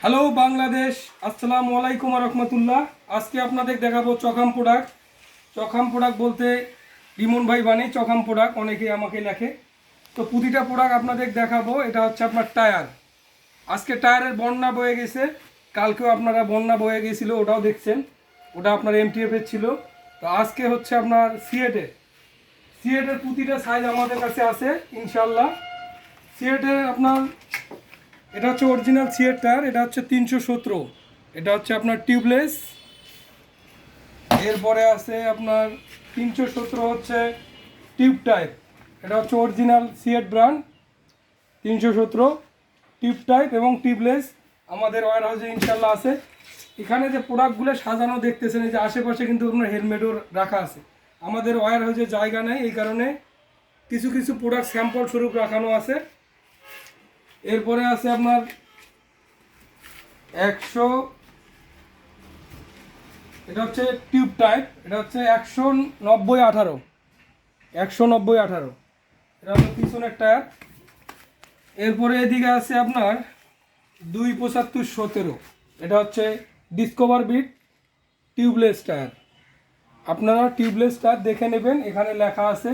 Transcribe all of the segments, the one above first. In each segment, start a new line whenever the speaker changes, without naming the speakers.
Hello Bangladesh আসসালামু আলাইকুম রহমতুল্লাহ আজকে আপনাদের দেখাবো চকাম প্রোডাক্ট চকাম প্রোডাক্ট বলতে রিমন ভাই বানে চকাম প্রোডাক্ট অনেকে আমাকে লেখে তো প্রতিটা প্রোডাক্ট আপনাদের দেখাবো এটা হচ্ছে আপনার টায়ার আজকে টায়ারের বন্যা বয়ে গেছে কালকেও আপনারা বন্যা বয়ে গেছিল ওটাও দেখছেন ওটা আপনার এমটিএফের ছিল তো আজকে হচ্ছে আপনার সিএটের সিএটের প্রতিটা সাইজ আমাদের কাছে আছে ইনশাল্লাহ সিএটের আপনার এটা হচ্ছে অরিজিনাল সিএর টায়ার এটা হচ্ছে তিনশো সতেরো। এটা হচ্ছে আপনার টিউবলেস এরপরে আছে আপনার তিনশো সতেরো হচ্ছে টিউব টাইপ এটা হচ্ছে অরিজিনাল সিএট ব্র্যান্ড তিনশো সতেরো। টিউব টাইপ এবং টিউবলেস আমাদের ওয়ার হাউসে ইনশাল্লাহ আছে। এখানে যে প্রোডাক্টগুলো সাজানো দেখতেছেন, এই যে আশেপাশে কিন্তু আপনার হেলমেটও রাখা আছে। আমাদের ওয়ার হাউসে জায়গা নেই, এই কারণে কিছু কিছু প্রোডাক্ট স্যাম্পল স্বরূপ রাখানো আছে। এরপরে আছে আপনার একশো, এটা হচ্ছে টিউব টাইপ, এটা হচ্ছে একশো নব্বই আঠারো, একশো নব্বই আঠারো। এটা হচ্ছে পিছনের টায়ার। এরপরে এদিকে আছে আপনার দুই পঁচাত্তর সতেরো, এটা হচ্ছে ডিসকভার বিট টিউবলেস টায়ার। আপনারা টিউবলেস টায়ার দেখে নেবেন, এখানে লেখা আছে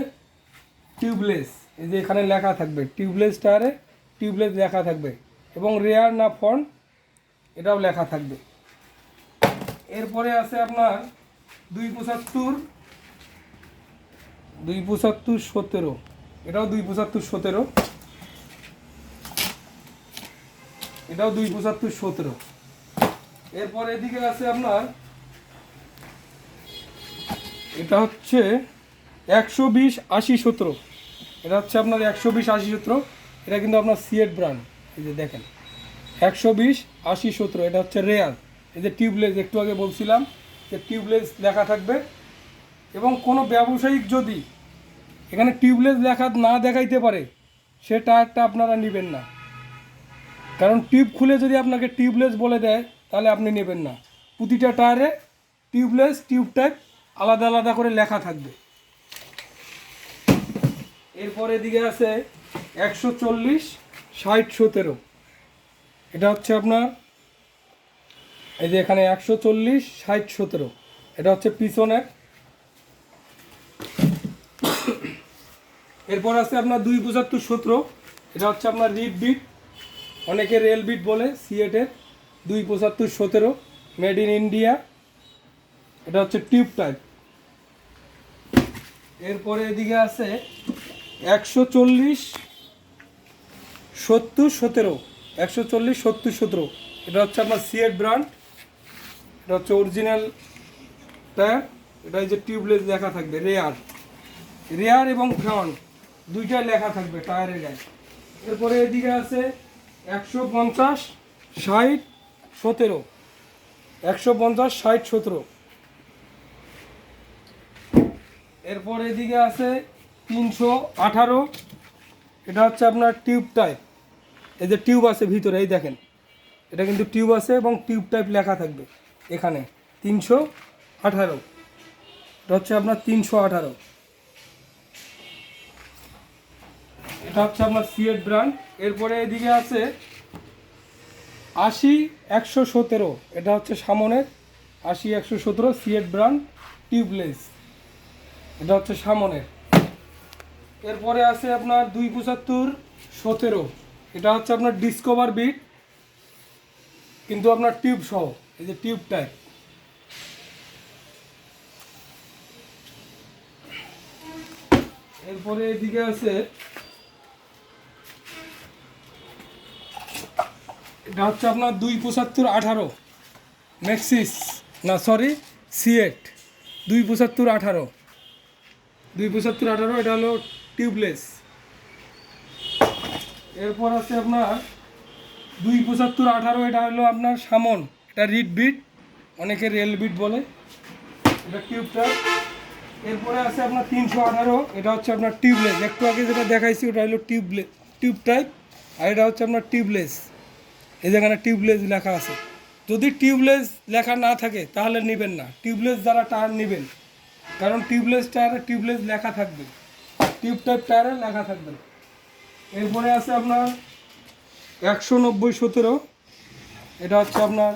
টিউবলেস এই যে এখানে লেখা থাকবে টিউবলেস টায়ারে টিউবলেস লেখা থাকবে এবং রেয়ার না ফন্ট এটাও লেখা থাকবে। এরপরে আছে আপনার দুই পঁচাত্তর দুই পঁচাত্তর সতেরো। এটাও দুই পঁচাত্তর সতেরো। এটাও দুই পঁচাত্তর সতেরো। এরপর এদিকে আছে আপনার, এটা হচ্ছে একশো বিশ আশি সতেরো। এটা হচ্ছে আপনার একশো বিশ আশি সতেরো। এটা কিন্তু আপনার সিএট ব্র্যান্ড। এই যে দেখেন, একশো বিশ, আশি, সতেরো, এটা হচ্ছে রেয়ার। এই যে টিউবলেস, একটু আগে বলছিলাম যে টিউবলেস লেখা থাকবে। এবং কোনো ব্যবসায়িক যদি এখানে টিউবলেস লেখা না দেখাইতে পারে সে টায়ারটা আপনারা নেবেন না। কারণ টিউব খুলে যদি আপনাকে টিউবলেস বলে দেয়, তাহলে আপনি নেবেন না। প্রতিটা টায়ারে টিউবলেস, টিউব টাইপ আলাদা আলাদা করে লেখা থাকবে। এরপরে এদিকে আছে একশো চল্লিশ, ষাট, সতেরো। এটা হচ্ছে আপনার, এই যে এখানে একশো চল্লিশ, ষাট, সতেরো। এটা হচ্ছে পিছনের। এরপর আছে আপনার দুই পঁচাত্তর, সতেরো। এটা হচ্ছে আপনার রিড বিট অনেকে রেল বিট বলে সিএটের দুই পঁচাত্তর, সতেরো। মেড ইন ইন্ডিয়া এটা হচ্ছে টিউব টাইপ এরপরে এদিকে আছে একশো চল্লিশ সত্তর সতেরো, একশো চল্লিশ সত্তর সতেরো। এটা হচ্ছে আপনার সিএট ব্র্যান্ড এটা হচ্ছে অরিজিনাল টায়ার এটা হচ্ছে টিউবলেস লেখা থাকবে রেয়ার রেয়ার এবং ফ্রন্ট দুইটাই লেখা থাকবে টায়ারের গায়ে। এরপরে এদিকে আছে একশো পঞ্চাশ ষাট সতেরো, একশো পঞ্চাশ ষাট সতেরো। এরপর এদিকে আছে তিনশো আঠারো, এটা হচ্ছে আপনার টিউব টাইপ এই যে টিউব আছে ভিতরে, এই দেখেন। এটা কিন্তু টিউব আছে এবং টিউব টাইপ লেখা থাকবে এখানে, তিনশো আঠারো। এটা হচ্ছে আপনার তিনশো আঠারো। এটা হচ্ছে আপনার সিএট ব্র্যান্ড এরপরে এদিকে আছে আশি একশো সতেরো। এটা হচ্ছে সামনের আশি একশো সতেরো সিএট ব্র্যান্ড টিউবলেস এটা হচ্ছে সামনের। এরপরে আছে আপনার দুই পঁচাত্তর সতেরো। এটা হচ্ছে আপনার ডিসকভার বিট কিন্তু আপনার টিউব সহ, এই যে টিউব টাইপ এরপরে এদিকে আছে, এটা হচ্ছে আপনার দুই পঁচাত্তর আঠারো ম্যাক্সিস না সরি সিএট দুই পঁচাত্তর আঠারো। দুই পঁচাত্তর আঠারো, এটা হলো টিউবলেস এরপর আছে আপনার দুই পঁচাত্তর আঠারো, এটা হলো আপনার সামন, এটা রিড বিট অনেকে রেল বিট বলে, এটা টিউবটা এরপরে আছে আপনার তিনশো আঠারো, এটা হচ্ছে আপনার টিউবলেস একটু আগে যেটা দেখাইছি, ওটা হলো টিউবলেস টিউব টাইপ আর এটা হচ্ছে আপনার টিউবলেস এই যেখানে টিউবলেস লেখা আছে। যদি টিউবলেস লেখা না থাকে, তাহলে নেবেন না। টিউবলেস যারা টায়ার নেবেন, কারণ টিউবলেস টায়ারে টিউবলেস লেখা থাকবে। টিউব টাইপ টায়ারে লেখা থাকবে। এরপরে আছে আপনার একশো নব্বই সতেরো। এটা হচ্ছে আপনার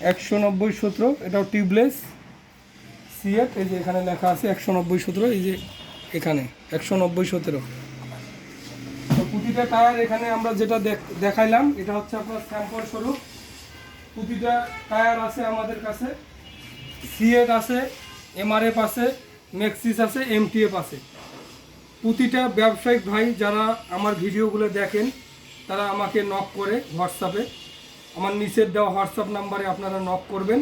একশো নব্বই সতেরো। এটাও টিউবলেস সিএফ এই যে এখানে লেখা আছে একশো নব্বই সতেরো, এই যে এখানে একশো নব্বই সতেরো। তো প্রতিটা টায়ার এখানে আমরা যেটা দেখ- দেখাইলাম, এটা হচ্ছে আপনার স্যাম্পল স্বরূপ। প্রতিটা টায়ার আছে আমাদের কাছে। সিএফ আছে এমআরএফ আছে মেক্সিস আছে এমটিএফ আছে। প্রতিটা ব্যবসায়িক ভাই যারা আমার ভিডিওগুলো দেখেন, তারা আমাকে নক করে হোয়াটসঅ্যাপে আমার নিচের দেওয়া হোয়াটসঅ্যাপ নাম্বারে আপনারা নক করবেন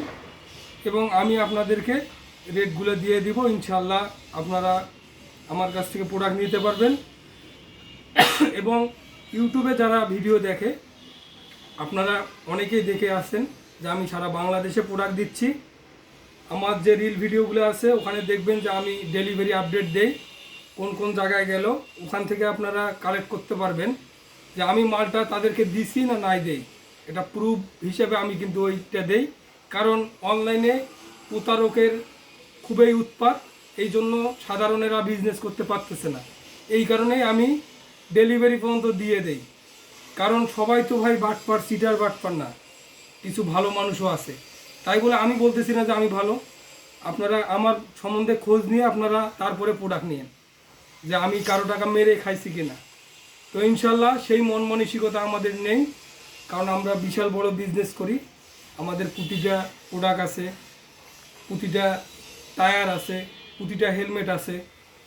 এবং আমি আপনাদেরকে রেটগুলো দিয়ে দিব। ইনশাল্লাহ আপনারা আমার কাছ থেকে প্রোডাক্ট নিতে পারবেন। এবং ইউটিউবে যারা ভিডিও দেখে, আপনারা অনেকেই দেখে আসছেন যে আমি সারা বাংলাদেশে প্রোডাক্ট দিচ্ছি। আমার যে রিল ভিডিওগুলো আছে, ওখানে দেখবেন যে আমি ডেলিভারি আপডেট দেই। কোন কোন জায়গায় গেল, ওখান থেকে আপনারা কালেক্ট করতে পারবেন যে আমি মালটা তাদেরকে দিছি না নাই দেই। এটা প্রুফ হিসেবে আমি কিন্তু ওইটা দেই। কারণ অনলাইনে প্রতারকের খুবই উৎপাত, এই জন্য সাধারণেরা বিজনেস করতে পারতেছে না। এই কারণেই আমি ডেলিভারি পর্যন্ত দিয়ে দেই। কারণ সবাই তো ভাই বাটপার সিটার বাটপার না, কিছু ভালো মানুষও আছে। তাই বলে আমি বলতেছি না যে আমি ভালো। আপনারা আমার সম্বন্ধে খোঁজ নিয়ে আপনারা তারপরে প্রোডাক্ট নিয়ে যে আমি কারও টাকা মেরে খাইছি কিনা। তো ইনশাল্লাহ সেই মন মানসিকতা আমাদের নেই, কারণ আমরা বিশাল বড় বিজনেস করি। আমাদের প্রতিটা প্রোডাক্ট আছে, প্রতিটা টায়ার আছে, প্রতিটা হেলমেট আছে,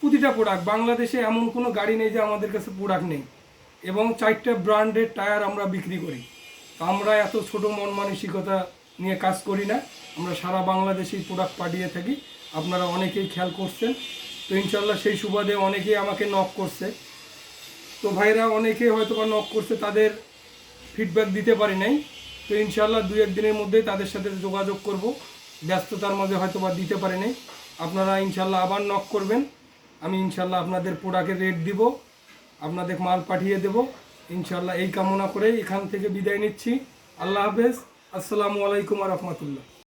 প্রতিটা প্রোডাক্ট বাংলাদেশে এমন কোনো গাড়ি নেই যে আমাদের কাছে প্রোডাক্ট নেই। এবং চারটা ব্র্যান্ডের টায়ার আমরা বিক্রি করি। আমরা এত ছোট মন মানসিকতা নিয়ে কাজ করি না। আমরা সারা বাংলাদেশেই প্রোডাক্ট পাঠিয়ে থাকি। আপনারা অনেকেই খেয়াল করছেন। তো ইনশাল্লাহ সেই সুবাদে অনেকেই আমাকে নক করছে। তো ভাইরা অনেকে হয়তো বা নক করছে, তাদের ফিডব্যাক দিতে পারি নাই। তো ইনশাল্লাহ দুই একদিনের মধ্যেই তাদের সাথে যোগাযোগ করব। ব্যস্ততার মাঝে হয়তো বা দিতে পারি নাই। আপনারা ইনশাল্লাহ আবার নক করবেন। আমি ইনশাল্লাহ আপনাদের প্রোডাক্টের রেট দিব, আপনাদের মাল পাঠিয়ে দেব। ইনশাল্লাহ এই কামনা করে এখান থেকে বিদায় নিচ্ছি। আল্লাহ হাফেজ। আসসালামু আলাইকুম রহমতুল্লাহ।